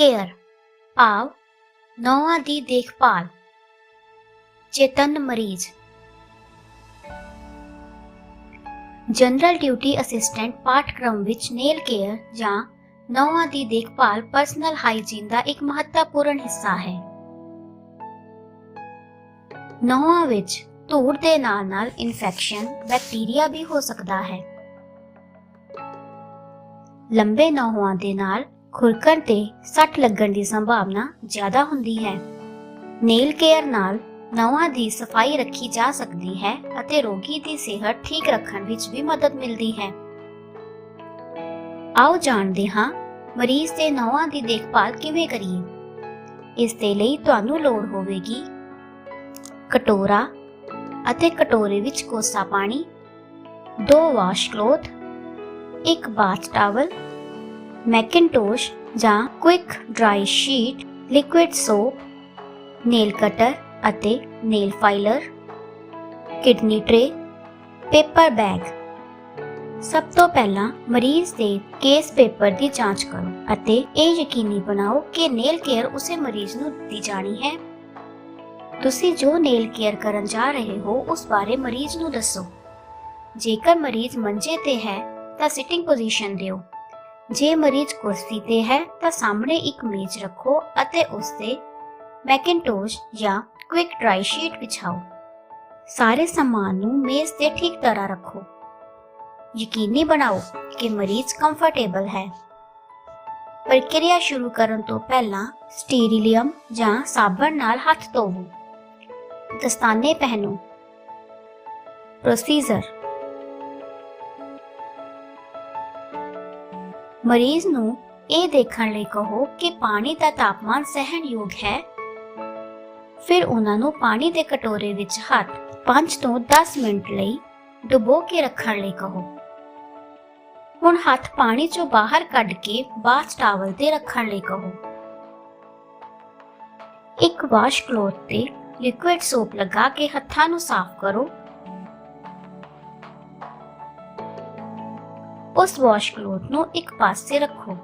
Care ਭਾਵ ਨੌਵਾਂ ਦੀ ਦੇਖਭਾਲ। ਚੇਤਨ ਮਰੀਜ਼। ਜਨਰਲ ਡਿਊਟੀ ਅਸਿਸਟੈਂਟ ਪਾਠਕ੍ਰਮ ਵਿੱਚ ਨੇਲ ਕੇਅਰ ਜਾਂ ਨੌਵਾਂ ਦੀ ਦੇਖਭਾਲ ਪਰਸਨਲ ਹਾਈਜੀਨ ਦਾ ਇੱਕ ਮਹੱਤਵਪੂਰਨ ਹਿੱਸਾ ਹੈ। ਨੌਵਾਂ ਵਿੱਚ ਧੂੜ ਦੇ ਨਾਲ ਨਾਲ ਇਨਫੈਕਸ਼ਨ, ਬੈਕਟੀਰੀਆ ਵੀ ਹੋ ਸਕਦਾ ਹੈ। ਲੰਬੇ ਨਹੁਆਂ ਦੇ ਨਾਲ ਖੁਰਕਣ ਤੇ ਸੱਟ ਲੱਗਣ ਦੀ ਸੰਭਾਵਨਾ ਜ਼ਿਆਦਾ ਹੁੰਦੀ ਹੈ। ਨੇਲ ਕੇਅਰ ਨਾਲ ਨਹੁਆਂ ਦੀ ਸਫ਼ਾਈ ਰੱਖੀ ਜਾ ਸਕਦੀ ਹੈ ਅਤੇ ਰੋਗੀ ਦੀ ਸਿਹਤ ਠੀਕ ਰੱਖਣ ਵਿੱਚ ਵੀ ਮਦਦ ਮਿਲਦੀ ਹੈ। ਆਓ ਜਾਣਦੇ ਹਾਂ ਮਰੀਜ਼ ਦੇ ਨਵਾਂ ਦੀ ਦੇਖਭਾਲ ਕਿਵੇਂ ਕਰੀਏ। ਇਸ ਦੇ ਲਈ ਤੁਹਾਨੂੰ ਲੋੜ ਹੋਵੇਗੀ ਕਟੋਰਾ ਅਤੇ ਕਟੋਰੇ ਵਿੱਚ ਕੋਸਾ ਪਾਣੀ, ਦੋ ਵਾਸ਼ ਕਲੋਥ ਇੱਕ ਬਾਥ ਟਾਵਲ ਮੈਕਿੰਟੋਸ਼ ਜਾਂ quick dry sheet liquid soap nail cutter ਅਤੇ nail filer kidney tray paper bag ਸਭ ਤੋਂ ਪਹਿਲਾਂ ਮਰੀਜ਼ ਦੇ ਕੇਸ ਪੇਪਰ ਦੀ ਜਾਂਚ ਕਰੋ ਅਤੇ ਇਹ ਯਕੀਨੀ ਬਣਾਓ ਕਿ ਨੇਲ ਕੇਅਰ ਉਸੇ ਮਰੀਜ਼ ਨੂੰ ਦਿੱਤੀ ਜਾਣੀ ਹੈ। ਤੁਸੀਂ ਜੋ ਨੇਲ ਕੇਅਰ ਕਰਨ ਜਾ ਰਹੇ ਹੋ ਉਸ ਬਾਰੇ ਮਰੀਜ਼ ਨੂੰ ਦੱਸੋ। ਜੇਕਰ ਮਰੀਜ਼ ਮੰਜੇ ਤੇ ਹੈ ਤਾਂ ਸਿਟਿੰਗ ਪੋਜੀਸ਼ਨ ਦਿਓ। ਜੇ ਮਰੀਜ਼ ਕੁਰਸੀ ਤੇ ਹੈ ਤਾਂ ਸਾਹਮਣੇ ਇੱਕ ਮੇਜ਼ ਰੱਖੋ ਅਤੇ ਉਸ ਤੇ ਮੈਕਿੰਟੋਸ਼ ਜਾਂ ਕੁਇਕ ਡਰਾਈ ਸ਼ੀਟ ਵਿਛਾਓ। ਸਾਰੇ ਸਾਮਾਨ ਨੂੰ ਮੇਜ਼ ਤੇ ਠੀਕ ਤਰ੍ਹਾਂ ਰੱਖੋ। ਯਕੀਨੀ ਬਣਾਓ ਕਿ ਮਰੀਜ਼ ਕੰਫਰਟੇਬਲ ਹੈ। ਪ੍ਰਕਿਰਿਆ ਸ਼ੁਰੂ ਕਰਨ ਤੋਂ ਪਹਿਲਾਂ ਸਟੀਰੀਲੀਅਮ ਜਾਂ ਸਾਬਣ ਨਾਲ ਹੱਥ ਧੋਵੋ। ਦਸਤਾਨੇ ਪਹਿਨੋ। ਪ੍ਰੋਸੀਜਰ ਮਰੀਜ਼ ਨੂੰ ਇਹ ਦੇਖਣ ਲਈ ਕਹੋ ਕਿ ਪਾਣੀ ਦਾ ਤਾਪਮਾਨ ਸਹਿਣਯੋਗ ਹੈ। ਫਿਰ ਉਹਨਾਂ ਨੂੰ ਪਾਣੀ ਦੇ ਕਟੋਰੇ ਵਿੱਚ ਹੱਥ 5 ਤੋਂ 10 ਮਿੰਟ ਲਈ ਡੁਬੋ ਕੇ ਰੱਖਣ ਲਈ ਕਹੋ। ਹੁਣ ਹੱਥ ਪਾਣੀ ਚੋਂ ਬਾਹਰ ਕੱਢ ਕੇ ਬਾਥ ਟਾਵਲ ਤੇ ਰੱਖਣ ਲਈ ਕਹੋ। ਇੱਕ ਵਾਸ਼ ਕਲੋਥ ਤੇ ਲਿਕੁਇਡ ਸੋਪ ਲਗਾ ਕੇ ਹੱਥਾਂ ਨੂੰ ਸਾਫ਼ ਕਰੋ। ਉਸ ਵਾਸ਼ ਕਲੋਥ ਨੂੰ ਇੱਕ ਪਾਸੇ ਰੱਖੋ।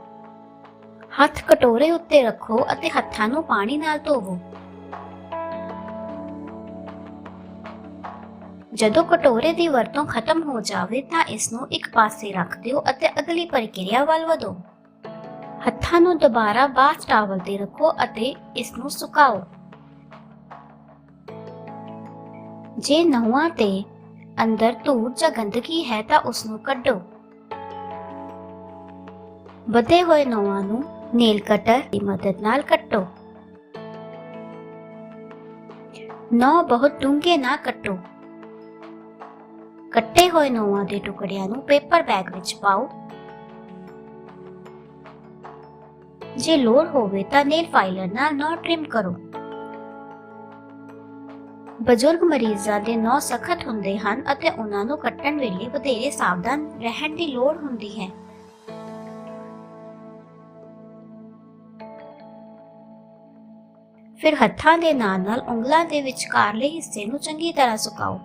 ਹੱਥ ਕਟੋਰੇ ਉੱਤੇ ਰੱਖੋ ਅਤੇ ਹੱਥਾਂ ਨੂੰ ਪਾਣੀ ਨਾਲ ਧੋਵੋ। ਜਦੋਂ ਕਟੋਰੇ ਦੀ ਵਰਤੋਂ ਖਤਮ ਹੋ ਜਾਵੇ ਤਾਂ ਇਸ ਨੂੰ ਇੱਕ ਪਾਸੇ ਰੱਖ ਦਿਓ ਅਤੇ ਅਗਲੀ ਪ੍ਰਕਿਰਿਆ ਵੱਲ ਵਧੋ। ਹੱਥਾਂ ਨੂੰ ਦੁਬਾਰਾ ਬਾਥ ਟਾਵਲ ਤੇ ਰੱਖੋ ਅਤੇ ਇਸ ਨੂੰ ਸੁਕਾਓ। ਜੇ ਨਹੁਆਂ ਤੇ ਅੰਦਰ ਧੂੜ ਜਾਂ ਗੰਦਗੀ ਹੈ ਤਾਂ ਉਸ ਨੂੰ ਕੱਢੋ। ਵਧੇ ਹੋਏ ਨਵਾਂ ਨੂੰ ਨੇਲ ਕਟਰ ਦੀ ਮਦਦ ਨਾਲ ਕੱਟੋ। ਨੌ ਬਹੁਤ ਡੂੰਘੇ ਨਾ ਕੱਟੋ। ਕੱਟੇ ਹੋਏ ਨੌਆਂ ਦੇ ਟੁਕੜਿਆਂ ਨੂੰ ਪੇਪਰ ਬੈਗ ਵਿੱਚ ਪਾਓ। ਜੇ ਲੋੜ ਹੋਵੇ ਤਾਂ ਨੇਲ ਫਾਈਲਰ ਨਾਲ ਨੌ ਟ੍ਰਿਮ ਕਰੋ। ਬਜ਼ੁਰਗ ਮਰੀਜ਼ਾਂ ਦੇ ਨੌ ਸਖਤ ਹੁੰਦੇ ਹਨ ਅਤੇ ਉਹਨਾਂ ਨੂੰ ਕੱਟਣ ਵੇਲੇ ਵਧੇਰੇ ਸਾਵਧਾਨ ਰਹਿਣ ਦੀ ਲੋੜ ਹੁੰਦੀ ਹੈ। ਫਿਰ ਹੱਥਾਂ ਦੇ ਨਾਲ ਨਾਲ ਉਂਗਲਾਂ ਦੇ ਵਿਚਕਾਰਲੇ ਹਿੱਸੇ ਨੂੰ ਚੰਗੀ ਤਰ੍ਹਾਂ ਸੁਕਾਓ।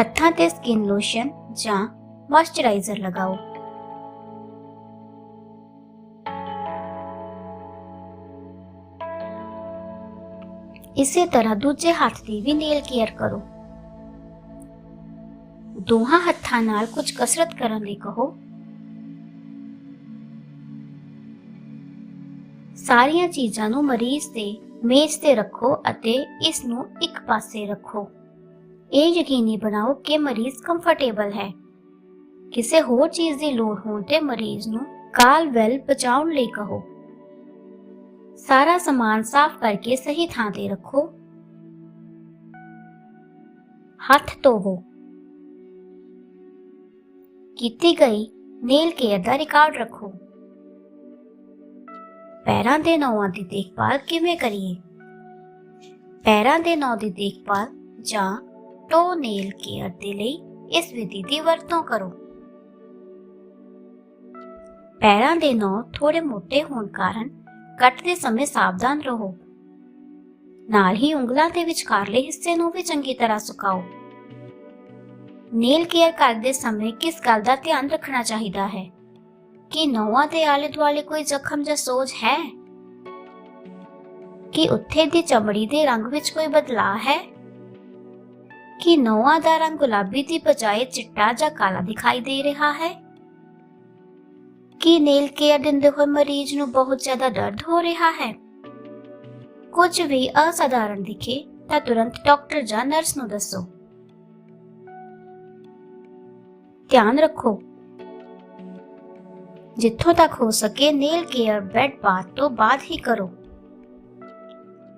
ਹੱਥਾਂ ਤੇ ਸਕਿਨ ਲੋਸ਼ਨ ਜਾਂ ਮੋਇਸਚਰਾਈਜ਼ਰ ਲਗਾਓ। ਇਸੇ ਤਰ੍ਹਾਂ ਦੂਜੇ ਹੱਥ ਦੀ ਵੀ ਨੇਲ ਕੇਅਰ ਕਰੋ। ਦੋਹਾਂ ਹੱਥਾਂ ਨਾਲ ਕੁਝ ਕਸਰਤ ਕਰਨ ਲਈ ਕਹੋ। ਸਾਰੀਆਂ ਚੀਜ਼ਾਂ ਨੂੰ ਮਰੀਜ਼ ਦੇ ਮੇਜ਼ ਤੇ ਰੱਖੋ ਅਤੇ ਇਸ ਨੂੰ ਇੱਕ ਪਾਸੇ ਰੱਖੋ। ਇਹ ਯਕੀਨੀ ਬਣਾਓ ਕਿ ਮਰੀਜ਼ ਕੰਫਰਟੇਬਲ ਹੈ। ਕਿਸੇ ਹੋਰ ਚੀਜ਼ ਦੀ ਲੋੜ ਹੋਣ ਤੇ ਮਰੀਜ਼ ਨੂੰ ਕਾਲ ਵੈਲ ਬਚਾਉਣ ਲਈ ਕਹੋ। ਸਾਰਾ ਸਮਾਨ ਸਾਫ਼ ਕਰਕੇ ਸਹੀ ਥਾਂ ਤੇ ਰੱਖੋ। ਹੱਥ ਧੋਵੋ। ਕੀਤੀ ਗਈ ਨੇਲ ਕੇਅਰ ਦਾ ਰਿਕਾਰਡ ਰੱਖੋ। ਪੈਰਾਂ ਦੇ ਨੌਆਂ ਦੀ ਦੇਖਭਾਲ ਕਿਵੇਂ ਕਰੀਏ? ਪੈਰਾਂ ਦੇ ਨੌ ਦੀ ਦੇਖਭਾਲ ਜਾਂ ਟੋ ਨੇਲ ਕੇਅਰ ਦੇ ਲਈ ਇਸ ਵਿਧੀ ਦੀ ਵਰਤੋਂ ਕਰੋ। ਪੈਰਾਂ ਦੇ ਨੌ ਥੋੜੇ ਮੋਟੇ ਹੋਣ ਕਾਰਨ ਕੱਟਦੇ ਸਮੇਂ ਸਾਵਧਾਨ ਰਹੋ। ਨਾਲ ਹੀ ਉਂਗਲਾਂ ਦੇ ਵਿਚਕਾਰਲੇ ਹਿੱਸੇ ਨੂੰ ਵੀ ਚੰਗੀ ਤਰ੍ਹਾਂ ਸੁਕਾਓ। ਨੇਲ ਕੇਅਰ ਕਰਦੇ ਸਮੇਂ ਕਿਸ ਗੱਲ ਦਾ ਧਿਆਨ ਰੱਖਣਾ ਚਾਹੀਦਾ ਹੈ? ਕਿ ਨੌਵਾਂ ਦੇ ਆਲੇ ਦੁਆਲੇ ਕੋਈ ਜ਼ਖਮ ਜਾਂ ਸੋਜ ਹੈ ਕਿ ਉੱਥੇ ਦੀ ਚਮੜੀ ਦੇ ਰੰਗ ਵਿੱਚ ਕੋਈ ਬਦਲਾਅ ਹੈ ਕਿ ਨੌਵਾਂ ਦਾ ਰੰਗ ਗੁਲਾਬੀ ਦੀ ਬਜਾਏ ਚਿੱਟਾ ਜਾਂ ਕਾਲਾ ਦਿਖਾਈ ਦੇ ਰਿਹਾ ਹੈ ਕਿ ਨੇਲ ਕੇਅਰ ਦਿੰਦੇ ਹੋਏ ਮਰੀਜ਼ ਨੂੰ ਬਹੁਤ ਜ਼ਿਆਦਾ ਦਰਦ ਹੋ ਰਿਹਾ ਹੈ ਕੁਝ ਵੀ ਅਸਾਧਾਰਨ ਦਿਖੇ ਤਾਂ ਤੁਰੰਤ ਡਾਕਟਰ ਜਾਂ ਨਰਸ ਨੂੰ ਦੱਸੋ ਧਿਆਨ ਰੱਖੋ ਜਿੱਥੋਂ ਤੱਕ ਹੋ ਸਕੇ ਨੇਲ ਕੇਅਰ ਬੈੱਡ ਬਾਥ ਤੋਂ ਬਾਅਦ ਹੀ ਕਰੋ।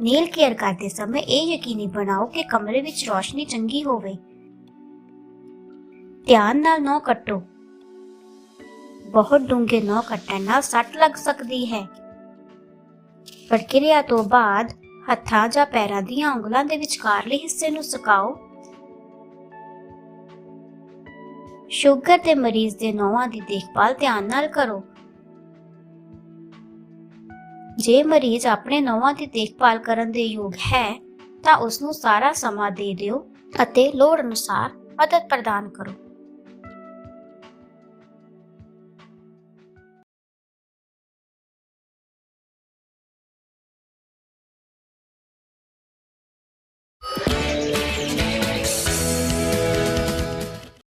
ਨੇਲ ਕੇਅਰ ਕਰਦੇ ਸਮੇਂ ਇਹ ਯਕੀਨੀ ਬਣਾਓ ਕਿ ਕਮਰੇ ਵਿੱਚ ਰੋਸ਼ਨੀ ਚੰਗੀ ਹੋਵੇ। ਧਿਆਨ ਨਾਲ ਨਹੁੰ ਕੱਟੋ। ਬਹੁਤ ਡੂੰਘੇ ਨਹੁੰ ਕੱਟਣ ਨਾਲ ਸੱਟ ਲੱਗ ਸਕਦੀ ਹੈ। ਪ੍ਰਕਿਰਿਆ ਤੋਂ ਬਾਅਦ ਹੱਥਾਂ ਜਾਂ ਪੈਰਾਂ ਦੀਆਂ ਉਂਗਲਾਂ ਦੇ ਵਿਚਕਾਰਲੇ ਹਿੱਸੇ ਨੂੰ ਸੁਕਾਓ। ਸ਼ੂਗਰ ਦੇ ਮਰੀਜ਼ ਦੇ ਨਹੁੰਾਂ ਦੀ ਦੇਖਭਾਲ ਧਿਆਨ ਨਾਲ ਕਰੋ। ਜੇ ਮਰੀਜ਼ ਆਪਣੇ ਨਹੁੰਾਂ ਦੀ ਦੇਖਭਾਲ ਕਰਨ ਦੇ ਯੋਗ ਹੈ, ਤਾਂ ਉਸ ਨੂੰ ਸਾਰਾ ਸਮਾਂ ਦੇ ਦਿਓ ਅਤੇ ਲੋੜ ਅਨੁਸਾਰ ਮਦਦ ਪ੍ਰਦਾਨ ਕਰੋ।